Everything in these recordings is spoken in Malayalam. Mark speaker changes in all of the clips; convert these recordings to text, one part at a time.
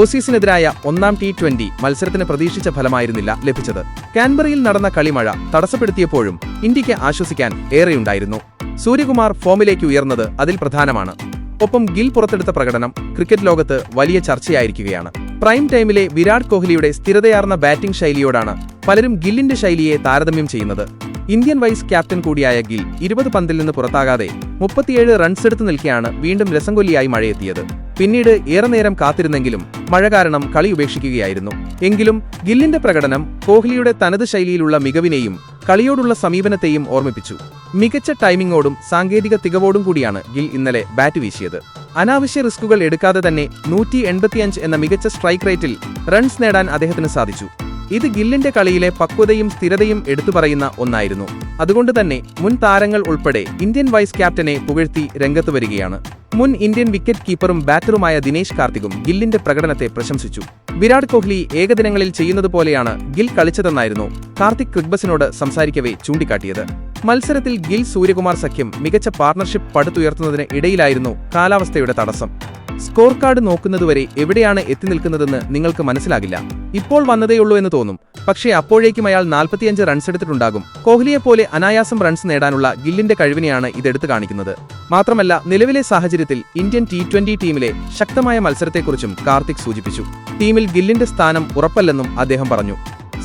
Speaker 1: ഓസീസിനെതിരായ ഒന്നാം ടി ട്വന്റി മത്സരത്തിന് പ്രതീക്ഷിച്ച ഫലമായിരുന്നില്ല ലഭിച്ചത്. കാൻബറിയിൽ നടന്ന കളിമഴ തടസ്സപ്പെടുത്തിയപ്പോഴും ഇന്ത്യയ്ക്ക് ആശ്വസിക്കാൻ ഏറെയുണ്ടായിരുന്നു. സൂര്യകുമാർ ഫോമിലേക്ക് ഉയർന്നത് അതിൽ പ്രധാനമാണ്. ഒപ്പം ഗിൽ പുറത്തെടുത്ത പ്രകടനം ക്രിക്കറ്റ് ലോകത്ത് വലിയ ചർച്ചയായിരിക്കുകയാണ്. പ്രൈം ടൈമിലെ വിരാട് കോഹ്ലിയുടെ സ്ഥിരതയാർന്ന ബാറ്റിംഗ് ശൈലിയോടാണ് പലരും ഗില്ലിന്റെ ശൈലിയെ താരതമ്യം ചെയ്യുന്നത്. ഇന്ത്യൻ വൈസ് ക്യാപ്റ്റൻ കൂടിയായ ഗിൽ ഇരുപത് പന്തിൽ നിന്ന് പുറത്താകാതെ മുപ്പത്തിയേഴ് റൺസ് എടുത്തു നിൽക്കെയാണ് വീണ്ടും രസംകൊല്ലിയായി മഴയെത്തിയത്. പിന്നീട് ഏറെ നേരം കാത്തിരുന്നെങ്കിലും മഴ കാരണം കളി ഉപേക്ഷിക്കുകയായിരുന്നു. എങ്കിലും ഗില്ലിന്റെ പ്രകടനം കോഹ്ലിയുടെ തനത് ശൈലിയിലുള്ള മികവിനെയും കളിയോടുള്ള സമീപനത്തെയും ഓർമ്മിപ്പിച്ചു. മികച്ച ടൈമിംഗോടും സാങ്കേതിക തികവോടും കൂടിയാണ് ഗിൽ ഇന്നലെ ബാറ്റ് വീശിയത്. അനാവശ്യ റിസ്കുകൾ എടുക്കാതെ തന്നെ നൂറ്റി എൺപത്തിയഞ്ച് എന്ന മികച്ച സ്ട്രൈക്ക് റേറ്റിൽ റൺസ് നേടാൻ അദ്ദേഹത്തിന് സാധിച്ചു. ഇത് ഗില്ലിന്റെ കളിയിലെ പക്വതയും സ്ഥിരതയും എടുത്തു പറയുന്ന ഒന്നായിരുന്നു. അതുകൊണ്ട് തന്നെ മുൻ താരങ്ങൾ ഉൾപ്പെടെ ഇന്ത്യൻ വൈസ് ക്യാപ്റ്റനെ പുകഴ്ത്തി രംഗത്ത് വരികയാണ്. മുൻ ഇന്ത്യൻ വിക്കറ്റ് കീപ്പറും ബാറ്ററുമായ ദിനേശ് കാർത്തികും ഗില്ലിന്റെ പ്രകടനത്തെ പ്രശംസിച്ചു. വിരാട് കോഹ്ലി ഏകദിനങ്ങളിൽ ചെയ്യുന്നതുപോലെയാണ് ഗിൽ കളിച്ചതെന്നായിരുന്നു കാർത്തിക് ക്രിക്ബസിനോട് സംസാരിക്കവേ ചൂണ്ടിക്കാട്ടിയത്. മത്സരത്തിൽ ഗിൽ സൂര്യകുമാർ സഖ്യം മികച്ച പാർട്ണർഷിപ്പ് പടുത്തുയർത്തുന്നതിന് ഇടയിലായിരുന്നു കാലാവസ്ഥയുടെ തടസ്സം. സ്കോർ കാർഡ് നോക്കുന്നതുവരെ എവിടെയാണ് എത്തി നിൽക്കുന്നതെന്ന് നിങ്ങൾക്ക് മനസ്സിലാകില്ല. ഇപ്പോൾ വന്നതേയുള്ളൂ എന്ന് തോന്നും. പക്ഷേ അപ്പോഴേക്കും അയാൾ നാൽപ്പത്തിയഞ്ച് റൺസ് എടുത്തിട്ടുണ്ടാകും. കോഹ്ലിയെപ്പോലെ അനായാസം റൺസ് നേടാനുള്ള ഗില്ലിന്റെ കഴിവിനെയാണ് ഇതെടുത്തു കാണിക്കുന്നത്. മാത്രമല്ല നിലവിലെ സാഹചര്യത്തിൽ ഇന്ത്യൻ ടി ട്വന്റി ടീമിലെ ശക്തമായ മത്സരത്തെക്കുറിച്ചും കാർത്തിക് സൂചിപ്പിച്ചു. ടീമിൽ ഗില്ലിന്റെ സ്ഥാനം ഉറപ്പല്ലെന്നും അദ്ദേഹം പറഞ്ഞു.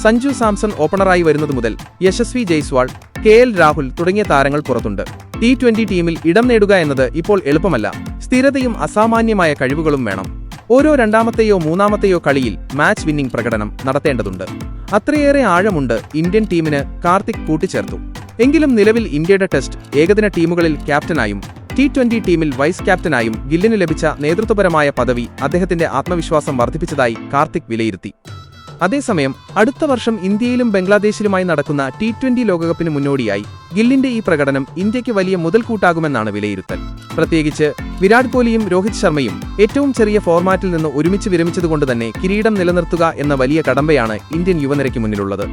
Speaker 1: സഞ്ജു സാംസൺ ഓപ്പണറായി വരുന്നത് മുതൽ യശസ്വി ജയ്സ്വാൾ കെ എൽ രാഹുൽ തുടങ്ങിയ താരങ്ങൾ പുറത്തുണ്ട്. ടി ട്വന്റി ടീമിൽ ഇടം നേടുക എന്നത് ഇപ്പോൾ എളുപ്പമല്ല. സ്ഥിരതയും അസാമാന്യമായ കഴിവുകളും വേണം. ഓരോ രണ്ടാമത്തെയോ മൂന്നാമത്തെയോ കളിയിൽ മാച്ച് വിന്നിംഗ് പ്രകടനം നടത്തേണ്ടതുണ്ട്. അത്രയേറെ ആഴമുണ്ട് ഇന്ത്യൻ ടീമിന് കാർത്തിക് കൂട്ടിച്ചേർത്തു. എങ്കിലും നിലവിൽ ഇന്ത്യയുടെ ടെസ്റ്റ് ഏകദിന ടീമുകളിൽ ക്യാപ്റ്റനായും ടി ട്വന്റി ടീമിൽ വൈസ് ക്യാപ്റ്റനായും ഗില്ലിന് ലഭിച്ച നേതൃത്വപരമായ പദവി അദ്ദേഹത്തിന്റെ ആത്മവിശ്വാസം വർദ്ധിപ്പിച്ചതായി കാർത്തിക് വിലയിരുത്തി. അതേസമയം അടുത്ത വർഷം ഇന്ത്യയിലും ബംഗ്ലാദേശിലുമായി നടക്കുന്ന ടി ട്വന്റി ലോകകപ്പിന് മുന്നോടിയായി ഗില്ലിന്റെ ഈ പ്രകടനം ഇന്ത്യയ്ക്ക് വലിയ മുതൽക്കൂട്ടാകുമെന്നാണ് വിലയിരുത്തൽ. പ്രത്യേകിച്ച് വിരാട് കോഹ്ലിയും രോഹിത് ശർമ്മയും ഏറ്റവും ചെറിയ ഫോർമാറ്റിൽ നിന്ന് ഒരുമിച്ച് വിരമിച്ചതുകൊണ്ട് തന്നെ കിരീടം നിലനിർത്തുക എന്ന വലിയ കടമ്പയാണ് ഇന്ത്യൻ യുവനിരയ്ക്ക് മുന്നിലുള്ളത്.